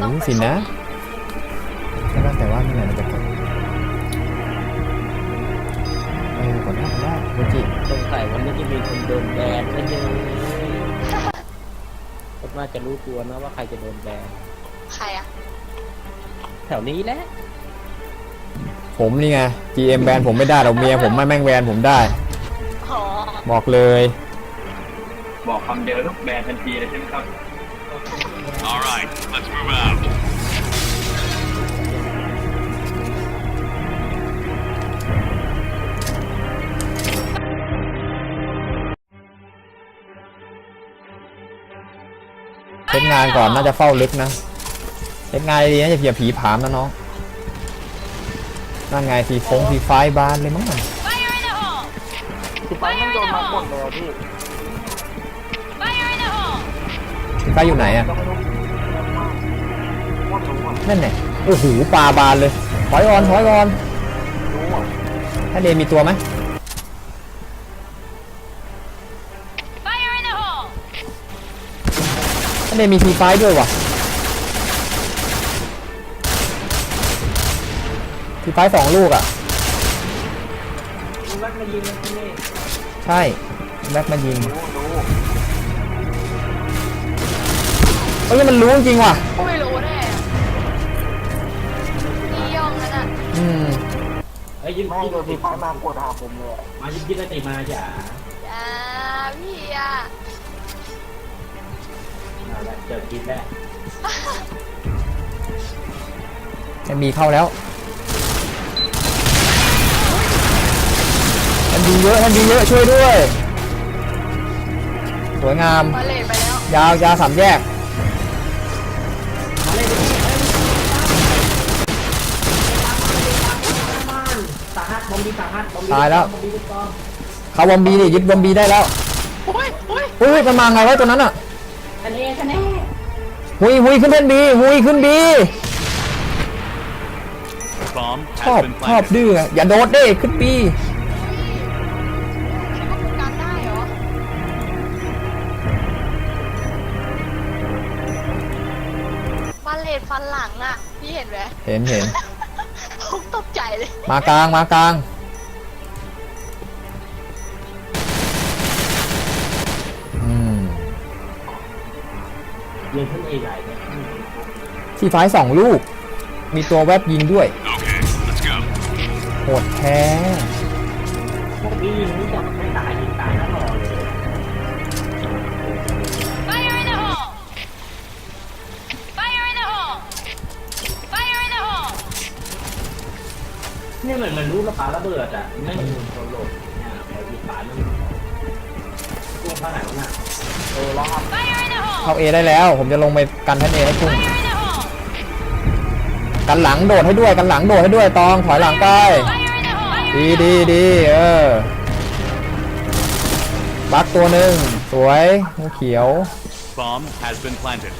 ระเบิดไม่รู้สินะใช่ป่ะแต่ว่าเมื่อไหร่มันจะกดเออกดได้กดได้โมจิสงสัยวันนี้จะมีคนโดนแบนไม่เยอะก็น่าจะรู้ตัวนะว่าใครจะโดนแบนใครอะแถวนี้แหละผมนี่ไง GM แบนผมไม่ได้เราเมียผมไม่แม่งแบนผมได้ อ๋อ บอกเลย บอกคำเดียวแล้วแบนทันทีเลยใช่ไหมครับ All right, let's move out. เช็คงานก่อนน่าจะเฝ้าลึกนะเช็คงานดีๆนะอย่าเพียผีผามนะน้องนั่นไงทีฟงทีไฟบานเลยมั้งคือไปมันโดนมาหมดเลยอะพี่ทีไฟอยู่ไหนอะก็ไม่รู้ ว่ารู้อะนั่นไงโอ้โหปลาบานเลยถอยก่อนถอยก่อนรู้อะถ้าเดนมีตัวไหมถ้าเดนมีทีไฟด้วยว่ะทีไฟสองลูกอะรักมายิงที่นี่ใช่แบ็คมายิงรู้รู้เอ้ยมันรู้จริงว่ะไม่รู้แน่นี่ อืมไอ้ยยิงแม่ยิงโดนพี่ป้ามากดหาผมเลยมายิงยิงติมาจ้ะอ่าพี่อะนั่นแหละเจอกินแล้วจะมีเข้าแล้วท่านดีเยอะท่านดีเยอะช่วยด้วย สวยงามมาเลทไปแล้ว ยาวยาวสามแยก อมบี้สาหัสบอมบี้ตายแล้ว บอมบี้ลูกกองเขาวอมบีนี่ยึดวอมบีได้แล้วโอ้ยโอ้ยอุ้ยมันมาไงวะตัวนั้นอะคะแนนคะแนนหุยหุยขึ้นเป็นบีหุยขึ้นบี Bomb ชอบ has been ชอบ planted. ดื้ออะอย่าโดดเด้ขึ้นบีคิดว่าโฟกัสได้เหรอมาเลทฟันหลังอะพี่เห็นไหมเห็นเห็นผม ตกใจเลยมากลางมากลาง อืมยิงขึ้นเอใหญ่เนี่ยทีไฟสองลูก มีตัวแวบยิงด้วย Okay, let's go. โหดแท้พวกนี้ยิงนี่จะไม่ต มือนมันรู้ระปาระเบิดอะไม่เหมือนโซโล่เนี่ยพอยิงปามันกุ้งเท่าไหร่วะน่ะเออแล้วครับเข้าเอได้แล้ว ผมจะลงไปกันท่านเอให้พุ่งกันหลังโดดให้ด้วย กันหลังโดดให้ด้วยตองถอยหลังไปดีดีดีเออบักตัวหนึ่งสวยงูเขียว Bomb has been planted.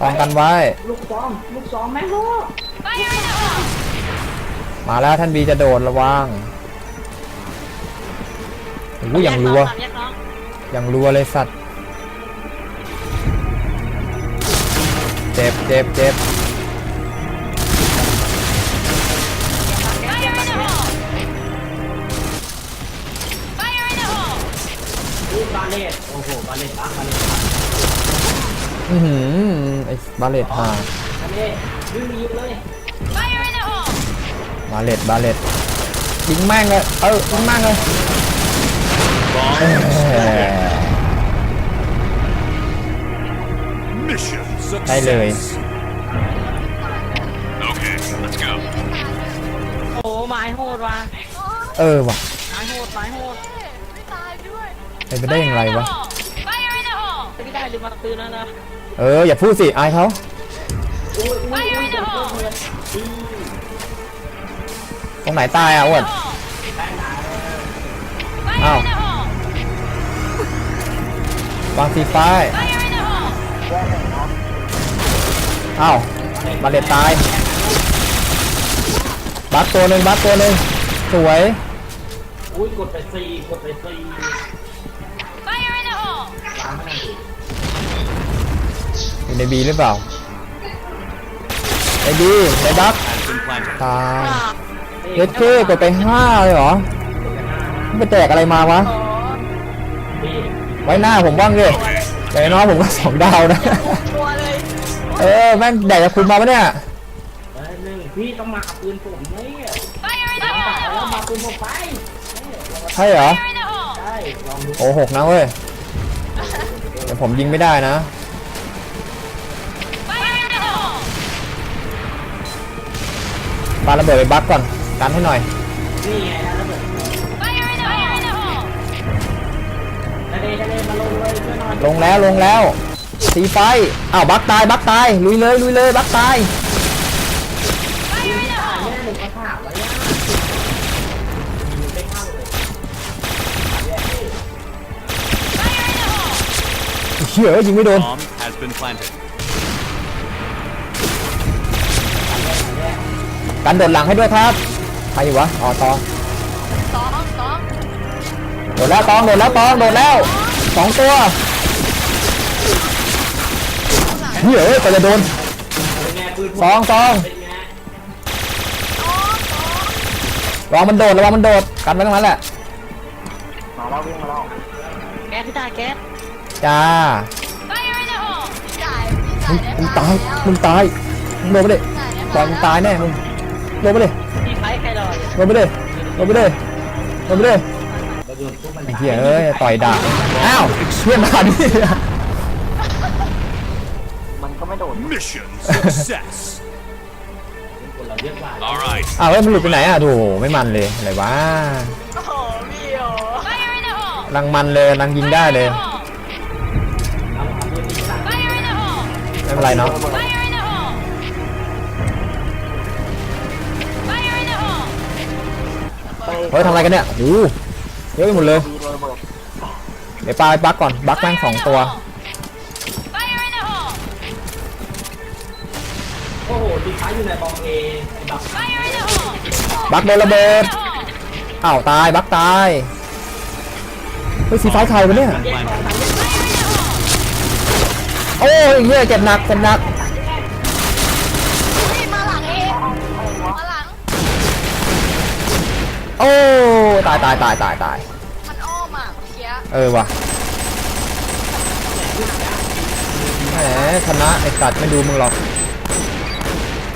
ตองกันไว้ ลูกซองลูกซองแม่งโลก มาแล้วท่านบีจะโดดระวังโอ้ยอย่างรัวอย่างรัวเลยสัตว์เจ็บเจ็บเจ็บบาเลตโอ้โหบาเลตปักบาเลตปักอือหือไอ้บาเลตฮาอันนี้ยิงยิงเลยาเลตบาเลตยิงแม่งเลย เออยิงแม่งเลยเอ้ย mission ได้เลย success. Okay, let's go. โอ้ไม้โหดว่ะเออว่ะไม้โหดไม้โหดไม่ตายด้วยเป็นไปได้อย่างไรวะไม่ได้ลืมมาตื่นแล้วนะเอออย่าพูดสิอายเขาอุ้ยอุ้ย ตรงไหนตายอะอ้วนอ้าววางซีไฟอ้าวบาเลตตาย บัสตัวหนึ่งบัสตัวหนึ่งสวย อุ้ยกดไปสี่กดไปสี่ตามไม่ได้อยู่ในบีหรือเปล่าในบีในบัก Has been planted. ตาย เล็ดเก้กดไปห้าเลยเหรอมันไปแตกอะไรมาวะพี่ไว้หน้าผมบ้างดิแต่น้อยผมก็สองดาวนะ ตัวเลยเออแม่งแดกจากคุณมาปะเนี่ยเอ้ยหนึ่งพี่ต้องมาเอาปืนผมเนี่ยแล้วมาปืนผมไปใช่เหรอใช่ลองดูโอ้หกนะเว้ยแต่ผมยิงไม่ได้นะ ปาระเบิดไปบักก่อน กันให้หน่อย นี่ไงนะระเบิดทะเลทะเลมาลงเลยช่วยหน่อยลงแล้วลงแล้วสีไฟอ้าวบักตายบักตายลุยเลยลุยเลยบักตายแม่หนึ่งกระถางไว้ย่ายิงไม่เข้าเลยเหี้ยยิงไม่โดน Bomb has been planted. กันโดดหลังให้ด้วยครับ ใครอยู่วะอ๋อตองสองสองโดดแล้วตองโดดแล้วตองโดดแล้วสองตัวเหี้ยเอ้ยแต่จะโดนเป็นไงปืนผมสองสองเป็นไงสองสองระวังมันโดดระวังมันโดดกันไว้ตรงนั้นแหละมาแล้ววิ่งมาแล้วแก๊สพี่ตาแก๊สจ้าพี่จ่ายพี่มึจ่างยได้มึงตายมึงตายมึงโดนไปดิปล่อยมึงตายแน่มึงโดนไปดิพี่ไฟใครรออยู่โดนไปดิโดนไปดิโดนไปดิเราโดนทุกมันไอ้เหี้ยเอ้ยต่อยดาบอ้าวเพื่อนมาดิมันก็ไม่โดด Mission success. คนเราเยอะกว่า All right. อ้าวเฮ้ยมันหลุดไปไหนอะโถไม่มันเลยอะไรวะโอ้โหพี่โอกำลังมันเลยกำลังยิงได้เลยเอาเอาปืนยิงตัดไม่เป็นไรเนาะ เฮ้ยทำอะไรกันเนี่ยโอ้โหเยอะไปหมดเลยมีระเบิดเดี๋ยวปาไปบักก่อนบักแม่งสองตัวโอ้โหดีฟ้าอยู่ในบอมเอไอ้บักบักโดนระเบิดอ้าวตายบักตายเฮ้ยสีฟ้าใครวะเนี่ยโอ้ยเหี้ยเจ็บหนักเจ็บหนัก โอ้ตายตายตายตายตายมันอ้อมอะเมื่อกี้เออว่ะแหมชนะไอ้สัตว์ไม่ดูมึงหรอก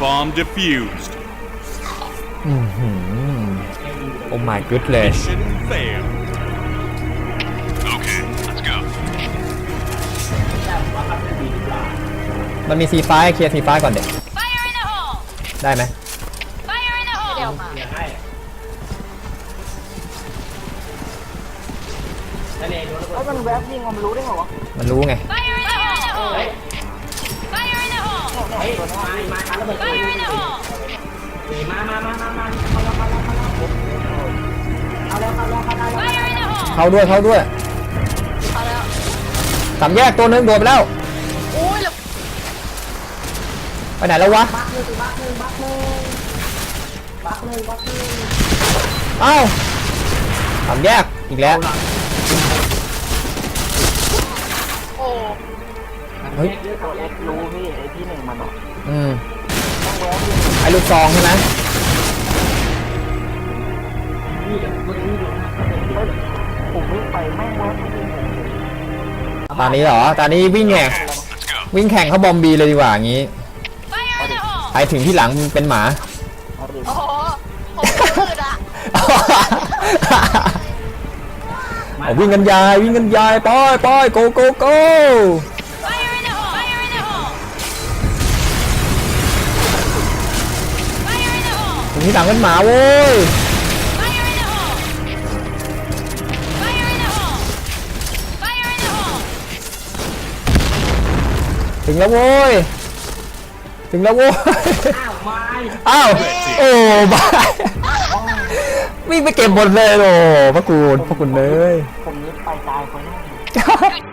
Bomb defused. อือหือโอ้ my good เลย Mission failed. Okay, let's go. แต่ผมว่าเขาเป็นดีดีกว่ามันมีสีฟ้าให้เคลียร์สีฟ้าก่อนเด็กได้ไหม มันแวบยิงมันรู้ได้ไงวะมันรู้ไงเฮ้ยเฮ้ยมามามาระเบิดตัวนี่มามามามามาเข้าแล้วเข้าแล้วเข้าแล้วเข้าแล้วเข้าแล้วเข้าแล้วเข้าด้วยเข้าด้วยเอาแล้วสามแยกตัวหนึงโดดไปแล้วอุ้ยแล้วไปไหนแล้ววะบักหนึ่งบักหนึ่งบักหนึ่งบักหนึ่งบักหนึ่งเอ้าสามแยกอีกแล้ว โอ้ เฮ้ยตัวเอ็กรู้พี่ไอ้ที่หนึ่งมันอะอืมต้องแวบยิงไอ้ลูกซองใช่ไหมนี่เดี๋ยวเมื่อกี้ดูนะเฮ้ยผมวิ่งไปแม่งแวบยิงผมตอนนี้เหรอ ตอนนี้วิ่งแข่ง Let's go. วิ่งแข่งเข้าบอมบีเลยดีกว่าอย่างงี้ไปถึงที่หลังเป็นหมาเอาดิโอ้โหผมมืดอะเอาวิ่งกันยายวิ่งกันยายไปไปโกโกโก ถึงที่หลังเป็นหมาโว้ยถึงแล้วโว้ย ถึงแล้วโว้ย อ้าวไม้อ้าวโอ้บายวิ่งไปเก็บหมดเลยโอ้พระคุณพระคุณเลยผมนี้ไปตายคนแรก